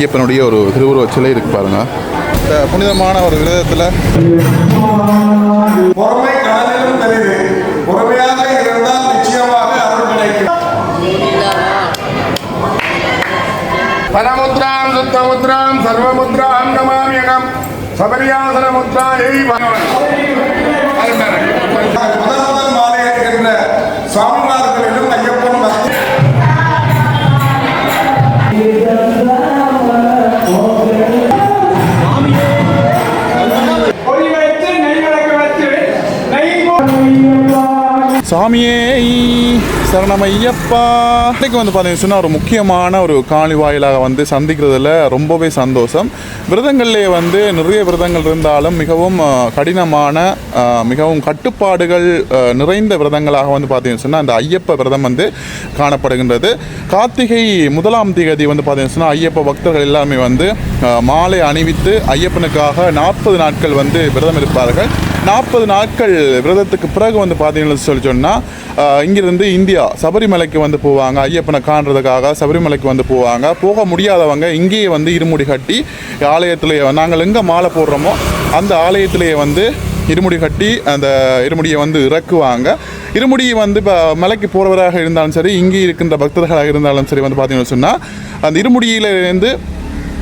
ஐயப்பனுடைய ஒரு திருவுருவ சிலை இருக்கு பாருங்க. இந்த புனிதமான ஒரு விரதத்தில் நிச்சயமாக பரமுத்ராம் சுத்தமுத்ராம் சர்வமுத்ராம் நமாமியகம் சபரியாசன முத்ரா முதல் முதல் மாலை சுவாமிமார்களிலும் ஐயப்பன் சாமியே சரணம் ஐயப்பா இன்னைக்கு வந்து பார்த்தீங்கன்னா சொன்னால் ஒரு முக்கியமான ஒரு காணி வாயிலாக வந்து சந்திக்கிறதுல ரொம்பவே சந்தோஷம். விரதங்கள்லேயே வந்து நிறைய விரதங்கள் இருந்தாலும் மிகவும் கடினமான மிகவும் கட்டுப்பாடுகள் நிறைந்த விரதங்களாக வந்து பார்த்தீங்கன்னு சொன்னால் அந்த ஐயப்ப விரதம் வந்து காணப்படுகின்றது. கார்த்திகை முதலாம் தேதி வந்து பார்த்தீங்கன்னு சொன்னால் ஐயப்ப பக்தர்கள் எல்லாமே வந்து மாலை அணிவித்து ஐயப்பனுக்காக நாற்பது நாட்கள் வந்து விரதம் இருப்பார்கள். நாற்பது நாட்கள் விரதத்துக்கு பிறகு வந்து பார்த்தீங்கன்னு சொல்லி சொன்னால் இங்கிருந்து இந்தியா சபரிமலைக்கு வந்து போவாங்க. ஐயப்பனை காண்றதுக்காக சபரிமலைக்கு வந்து போவாங்க. போக முடியாதவங்க இங்கேயே வந்து இருமுடி கட்டி ஆலயத்திலேயே நாங்கள் எங்கே மாலை போடுறோமோ அந்த ஆலயத்திலேயே வந்து இருமுடி கட்டி அந்த இருமுடியை வந்து இறக்குவாங்க. இருமுடி வந்து இப்போ மலைக்கு போகிறவராக இருந்தாலும் சரி இங்கே இருக்கின்ற பக்தர்களாக இருந்தாலும் சரி வந்து பார்த்தீங்கன்னு சொன்னால் அந்த இருமுடியிலேருந்து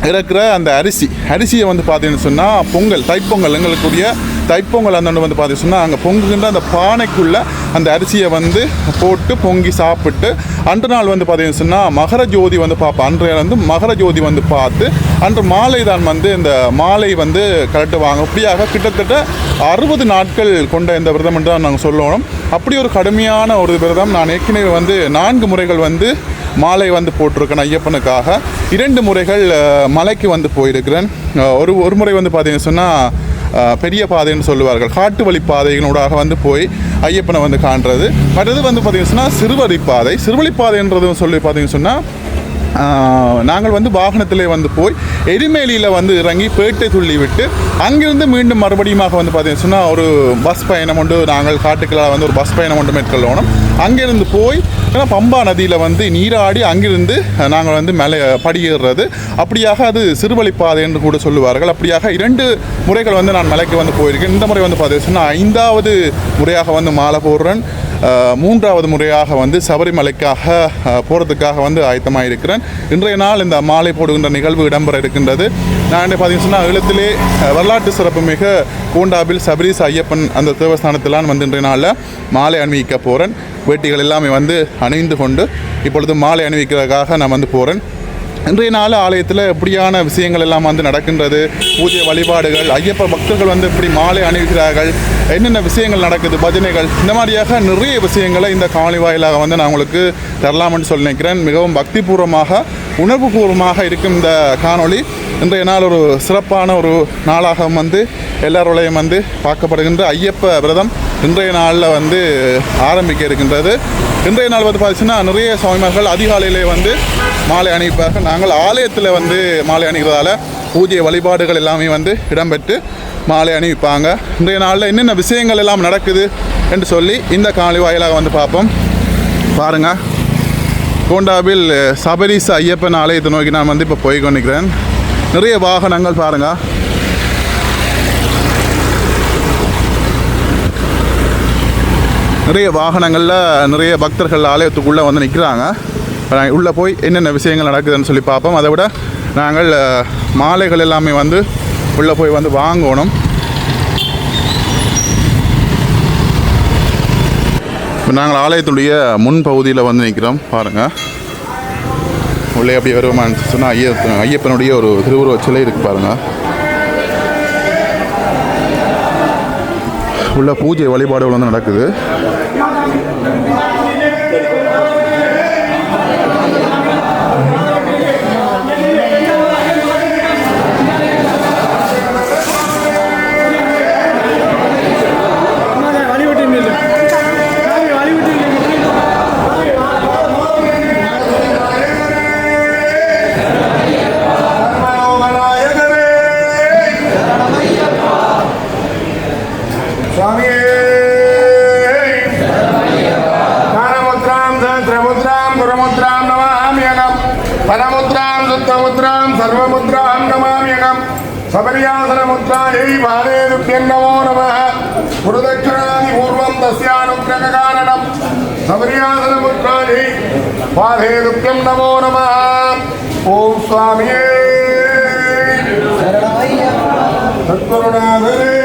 இருக்கிற அந்த அரிசி. அரிசியை வந்து பார்த்தீங்கன்னு சொன்னால் பொங்கல் தைப்பொங்கல் எங்களுக்குரிய தைப்பொங்கல் அந்த ஒன்று வந்து பார்த்தீங்கன்னு சொன்னால் அங்கே பொங்குகின்ற அந்த பானைக்குள்ளே அந்த அரிசியை வந்து போட்டு பொங்கி சாப்பிட்டு அன்று நாள் வந்து பார்த்தீங்கன்னு சொன்னால் மகர ஜோதி வந்து பார்ப்போம் அன்றைய வந்து மகர ஜோதி வந்து பார்த்து அன்று மாலை தான் வந்து இந்த மாலை வந்து கலட்டுவாங்க இப்படியாக கிட்டத்தட்ட அறுபது நாட்கள் கொண்ட இந்த விரதம் என்று தான் நாங்கள் சொல்லணும். அப்படி ஒரு கடுமையான ஒரு விரதம் நான் ஏற்கனவே வந்து நான்கு முறைகள் வந்து மாலை வந்து போட்டிருக்கேன் ஐயப்பனுக்காக. இரண்டு முறைகள் மலைக்கு வந்து போயிருக்கிறேன். ஒரு ஒரு முறை வந்து பார்த்தீங்கன்னு சொன்னால் பெரிய பாதைன்னு சொல்லுவார்கள். காட்டு வழி பாதைகளூடாக வந்து போய் ஐயப்பனை வந்து காண்றது. மற்றது வந்து பார்த்தீங்கன்னு சொன்னால் சிறுவழி பாதை சிறுவழி பாதைன்றதும் சொல்லி பார்த்தீங்கன்னு சொன்னால் நாங்கள் வந்து வாகனத்திலே வந்து போய் எரிமேலியில் வந்து இறங்கி பேட்டை துள்ளி விட்டு அங்கிருந்து மீண்டும் மறுபடியுமாக வந்து பார்த்தீங்கன்னு சொன்னால் ஒரு பஸ் பயணம் கொண்டு நாங்கள் காட்டுக்கெல்லாம் வந்து ஒரு பஸ் பயணம் ஒன்று மேற்கொள்ளணும். அங்கிருந்து போய் ஏன்னா பம்பா நதியில் வந்து நீராடி அங்கிருந்து நாங்கள் வந்து மேலே படியேறுறது. அப்படியாக அது சிறுவழிப்பாதை என்று கூட சொல்லுவார்கள். அப்படியாக இரண்டு முறைகள் வந்து நான் மலைக்கு வந்து போயிருக்கேன். இந்த முறை வந்து பார்த்தீங்கன்னு சொன்னால் ஐந்தாவது முறையாக வந்து மாலை போடுறேன். மூன்றாவது முறையாக வந்து சபரிமலைக்காக போகிறதுக்காக வந்து ஆயத்தமாக இருக்கிறேன் இன்றைய நாள் இந்த மாலை போடுகின்ற நிகழ்வு இடம்பெற இருக்கின்றது. நான் என்ன பார்த்தீங்கன்னு சொன்னால் வரலாற்று சிறப்பு மிக பூண்டாவில் சபரிஸ் ஐயப்பன் அந்த தேவஸ்தானத்திலான் வந்து இன்றைய நாளில் மாலை அணிவிக்க போகிறேன் வேட்டிகள் எல்லாமே வந்து அணிந்து கொண்டு இப்பொழுது மாலை அணிவிக்கிறதுக்காக நான் வந்து போகிறேன் இன்றைய நாள் ஆலயத்தில் எப்படியான விஷயங்கள் எல்லாம் வந்து நடக்கின்றது. பூஜை வழிபாடுகள் ஐயப்ப பக்தர்கள் வந்து இப்படி மாலை அணிவிக்கிறார்கள். என்னென்ன விஷயங்கள் நடக்குது பஜனைகள்? இந்த மாதிரியாக நிறைய விஷயங்களை இந்த காணொலி வாயிலாக வந்து நான் உங்களுக்கு தரலாம்னு சொல்லி நினைக்கிறேன் மிகவும் பக்திபூர்வமாக உணர்வுபூர்வமாக இருக்கும் இந்த காணொளி. இன்றைய நாள் ஒரு சிறப்பான ஒரு நாளாக வந்து எல்லாரோடையும் வந்து பார்க்கப்படுகின்ற ஐயப்ப விரதம் இன்றைய நாளில் வந்து ஆரம்பிக்க இருக்கின்றது. இன்றைய நாள் வந்து பார்த்துச்சுன்னா நிறைய சுவாமிமார்கள் அதிகாலையிலே வந்து மாலை அணிவிப்பார்கள். நாங்கள் ஆலயத்தில் வந்து மாலை அணிகிறதால பூஜை வழிபாடுகள் எல்லாமே வந்து இடம்பெற்று மாலை அணிவிப்பாங்க. இன்றைய நாளில் என்னென்ன விஷயங்கள் எல்லாம் நடக்குது என்று சொல்லி இந்த காலை வாயிலாக வந்து பார்ப்போம். பாருங்கள் கோண்டாவில் சபரிச ஐயப்பன் ஆலயத்தை நோக்கி நான் வந்து இப்போ போய் கொண்டிருக்கிறேன் நிறைய வாகனங்கள் பாருங்கள் நிறைய வாகனங்களில் நிறைய பக்தர்கள் ஆலயத்துக்குள்ளே வந்து நிற்கிறாங்க உள்ளே போய் என்னென்ன விஷயங்கள் நடக்குதுன்னு சொல்லி பார்ப்போம். அதை விட நாங்கள் மாலைகள் எல்லாமே வந்து உள்ளே போய் வந்து வாங்கணும். இப்போ நாங்கள் ஆலயத்துடைய முன் பகுதியில் வந்து நிற்கிறோம் பாருங்கள் உள்ளே அப்படி வருவோமான்னு சொன்னால் ஐய ஐயப்பனுடைய ஒரு திருவுருவ சிலை இருக்குது பாருங்கள் உள்ள பூஜை வழிபாடுகள் வந்து நடக்குது. வேணுக்கம் நமோ நம. ஓம் சுவாமியே. சரணமையா சத்குருநாதரே.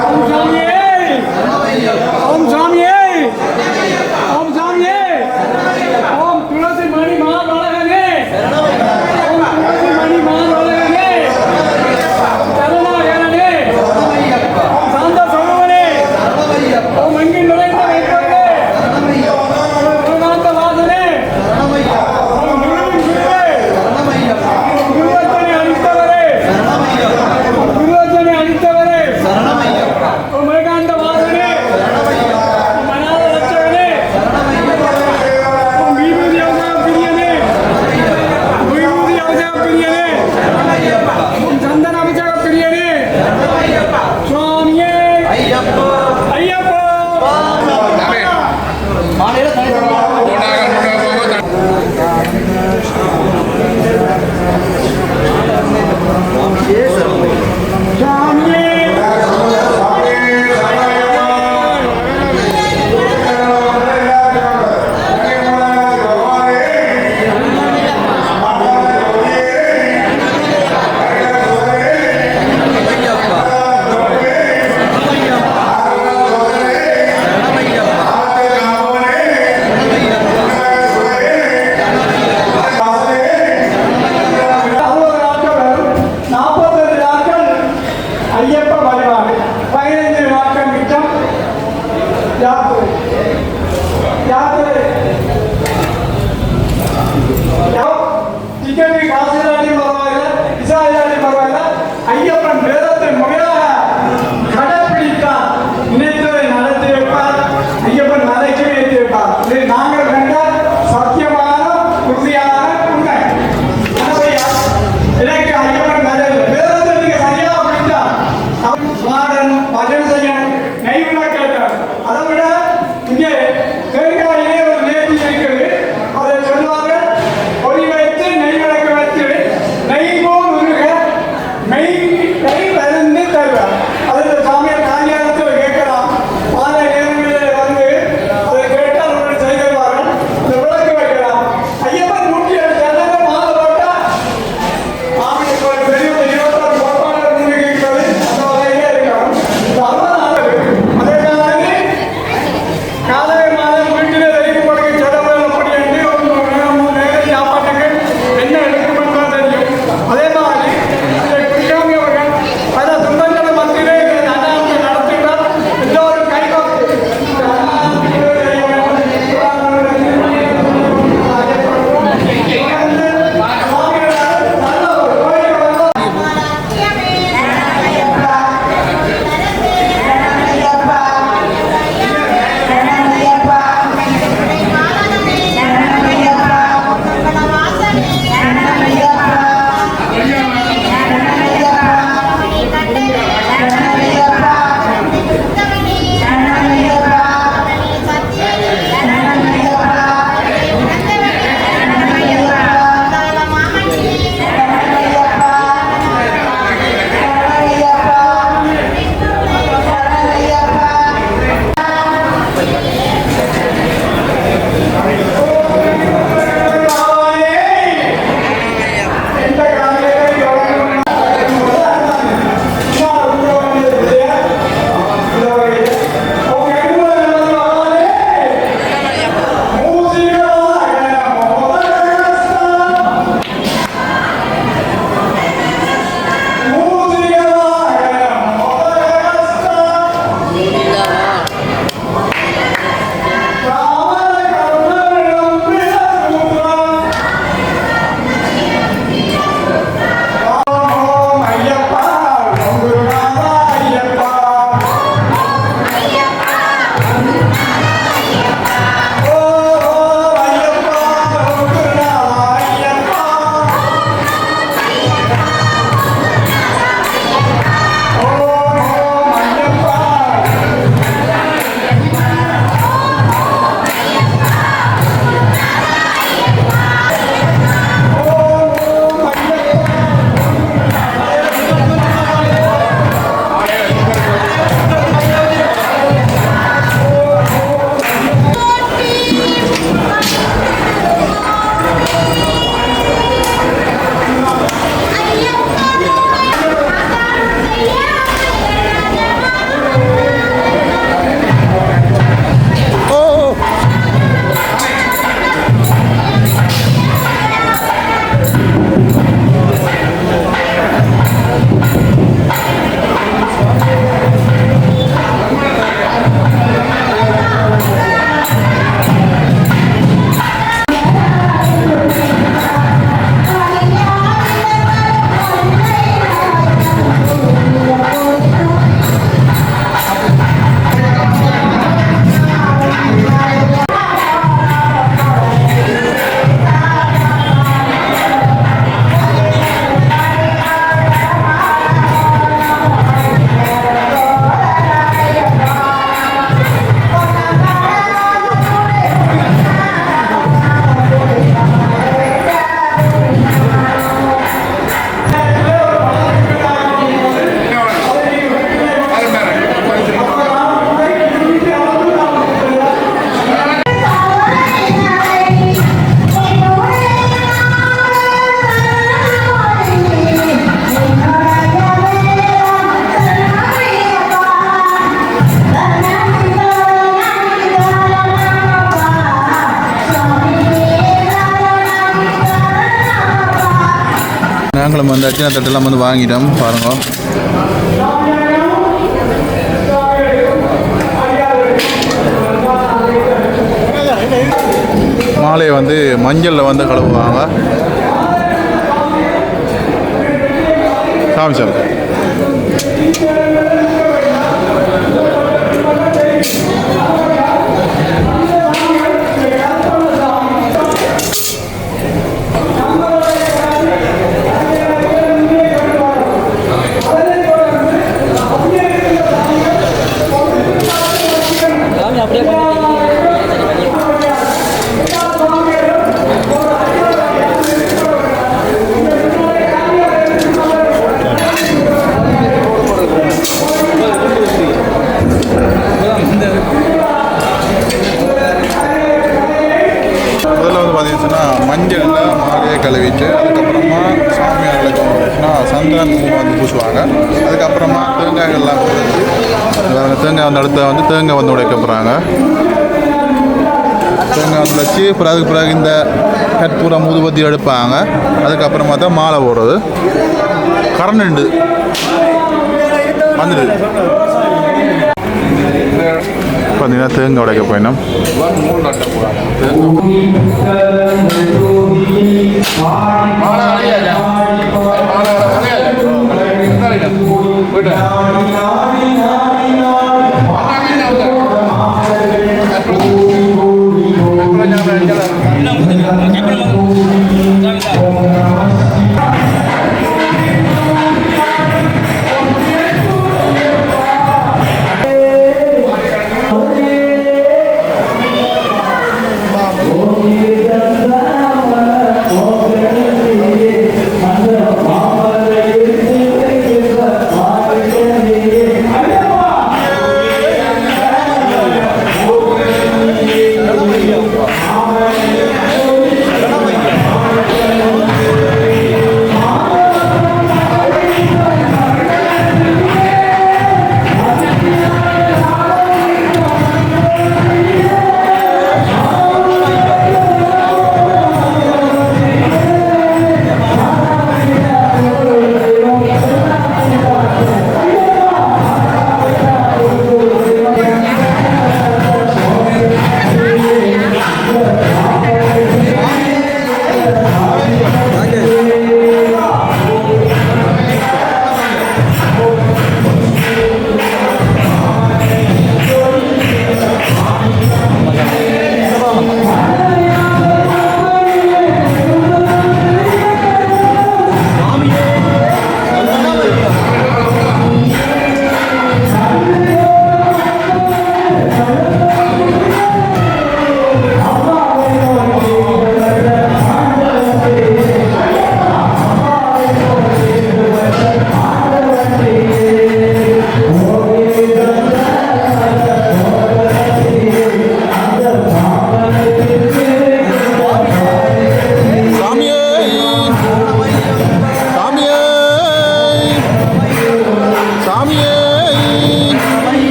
엄정이 엄정이 நாங்களும் தட்டெல்லாம் வந்து வாங்கிட்டோம் பாருங்க. மாலையை வந்து மஞ்சளில் வந்து கழுவுவாங்க. காமிச்சாங்க முதல்ல வந்து பார்த்தீங்கன்னா மஞ்சளில் மாலையை கழுவிட்டு அதுக்கப்புறமா சாமியார்களுக்கு வந்து பார்த்தீங்கன்னா சந்தனம் குங்குமம் வந்து பூசுவாங்க. அதுக்கப்புறமா தேங்காய்கள்லாம் உடைச்சு தேங்காய் வந்து அடுத்த வந்து தேங்காய் வந்து உடைக்க போகிறாங்க தேங்காய் வந்து வச்சு அப்புறம் அதுக்கு பிறகு இந்த கற்பூரம் ஊதுபத்தி எடுப்பாங்க. அதுக்கப்புறமா தான் மாலை போடுறது. கரண்ட் வந்துடுது. பார்த்தீங்கன்னா தேங்காய் உடைக்க போயினோம். போயிட்டேன்.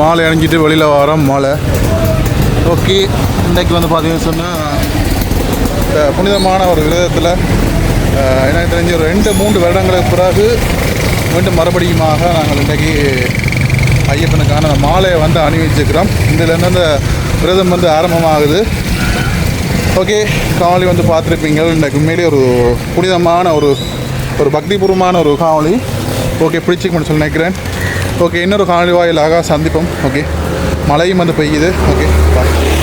மாலை அணிஞ்சிட்டு வெளியில் வரோம் மாலை. ஓகே இன்றைக்கு வந்து பார்த்தீங்கன்னு சொன்னால் புனிதமான ஒரு விரதத்தில் எனக்கு தெரிஞ்ச ஒரு ரெண்டு மூன்று வருடங்களுக்கு பிறகு மீண்டும் மறுபடியுமாக நாங்கள் இன்றைக்கு ஐயப்பனுக்கான அந்த மாலையை வந்து அணிவிச்சிருக்கிறோம். இதுலேருந்து அந்த விரதம் வந்து ஆரம்பமாகுது. ஓகே காவலி வந்து பார்த்துருப்பீங்க. இன்றைக்கு உண்மையிலேயே ஒரு புனிதமான ஒரு ஒரு பக்திபூர்வமான ஒரு காவலி. ஓகே பிடிச்சிக்கணும்னு சொல்லி நினைக்கிறேன். ஓகே இன்னொரு காவலி வாயிலாக சந்திப்போம். ஓகே மழையும் வந்து பெய்யுது. Okay bye